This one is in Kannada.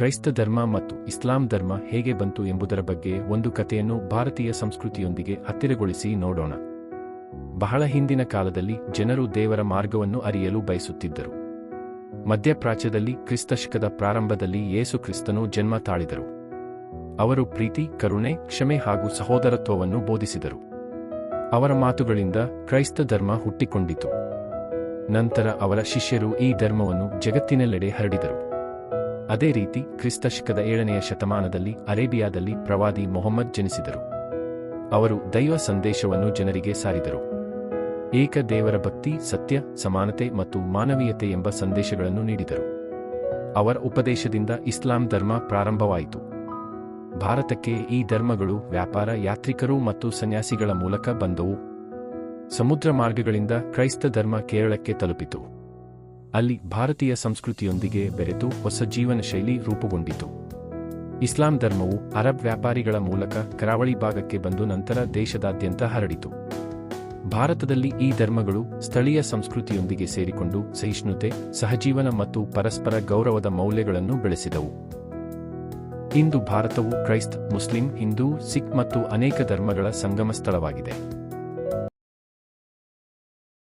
ಕ್ರೈಸ್ತ ಧರ್ಮ ಮತ್ತು ಇಸ್ಲಾಂ ಧರ್ಮ ಹೇಗೆ ಬಂತು ಎಂಬುದರ ಬಗ್ಗೆ ಒಂದು ಕಥೆಯನ್ನು ಭಾರತೀಯ ಸಂಸ್ಕೃತಿಯೊಂದಿಗೆ ಹತ್ತಿರಗೊಳಿಸಿ ನೋಡೋಣ. ಬಹಳ ಹಿಂದಿನ ಕಾಲದಲ್ಲಿ ಜನರು ದೇವರ ಮಾರ್ಗವನ್ನು ಅರಿಯಲು ಬಯಸುತ್ತಿದ್ದರು. ಮಧ್ಯಪ್ರಾಚ್ಯದಲ್ಲಿ ಕ್ರಿಸ್ತಶಕದ ಪ್ರಾರಂಭದಲ್ಲಿ ಯೇಸು ಕ್ರಿಸ್ತನು ಜನ್ಮ ತಾಳಿದರು. ಅವರು ಪ್ರೀತಿ, ಕರುಣೆ, ಕ್ಷಮೆ ಹಾಗೂ ಸಹೋದರತ್ವವನ್ನು ಬೋಧಿಸಿದರು. ಅವರ ಮಾತುಗಳಿಂದ ಕ್ರೈಸ್ತ ಧರ್ಮ ಹುಟ್ಟಿಕೊಂಡಿತು. ನಂತರ ಅವರ ಶಿಷ್ಯರು ಈ ಧರ್ಮವನ್ನು ಜಗತ್ತಿನೆಲ್ಲೆಡೆ ಹರಡಿದರು. ಅದೇ ರೀತಿ ಕ್ರಿಸ್ತಶಕದ ಏಳನೆಯ ಶತಮಾನದಲ್ಲಿ ಅರೇಬಿಯಾದಲ್ಲಿ ಪ್ರವಾದಿ ಮೊಹಮ್ಮದ್ ಜನಿಸಿದರು. ಅವರು ದೈವ ಸಂದೇಶವನ್ನು ಜನರಿಗೆ ಸಾರಿದರು. ಏಕ ದೇವರ ಭಕ್ತಿ, ಸತ್ಯ, ಸಮಾನತೆ ಮತ್ತು ಮಾನವೀಯತೆ ಎಂಬ ಸಂದೇಶಗಳನ್ನು ನೀಡಿದರು. ಅವರ ಉಪದೇಶದಿಂದ ಇಸ್ಲಾಂ ಧರ್ಮ ಪ್ರಾರಂಭವಾಯಿತು. ಭಾರತಕ್ಕೆ ಈ ಧರ್ಮಗಳು ವ್ಯಾಪಾರ, ಯಾತ್ರಿಕರು ಮತ್ತು ಸನ್ಯಾಸಿಗಳ ಮೂಲಕ ಬಂದವು. ಸಮುದ್ರ ಮಾರ್ಗಗಳಿಂದ ಕ್ರೈಸ್ತ ಧರ್ಮ ಕೇರಳಕ್ಕೆ ತಲುಪಿತು. ಅಲ್ಲಿ ಭಾರತೀಯ ಸಂಸ್ಕೃತಿಯೊಂದಿಗೆ ಬೆರೆತು ಹೊಸ ಜೀವನ ಶೈಲಿ ರೂಪುಗೊಂಡಿತು. ಇಸ್ಲಾಂ ಧರ್ಮವು ಅರಬ್ ವ್ಯಾಪಾರಿಗಳ ಮೂಲಕ ಕರಾವಳಿ ಭಾಗಕ್ಕೆ ಬಂದು ನಂತರ ದೇಶದಾದ್ಯಂತ ಹರಡಿತು. ಭಾರತದಲ್ಲಿ ಈ ಧರ್ಮಗಳು ಸ್ಥಳೀಯ ಸಂಸ್ಕೃತಿಯೊಂದಿಗೆ ಸೇರಿಕೊಂಡು ಸಹಿಷ್ಣುತೆ, ಸಹಜೀವನ ಮತ್ತು ಪರಸ್ಪರ ಗೌರವದ ಮೌಲ್ಯಗಳನ್ನು ಬೆಳೆಸಿದವು. ಇಂದು ಭಾರತವು ಕ್ರೈಸ್ತ್, ಮುಸ್ಲಿಂ, ಹಿಂದೂ, ಸಿಖ್ ಮತ್ತು ಅನೇಕ ಧರ್ಮಗಳ ಸಂಗಮ ಸ್ಥಳವಾಗಿದೆ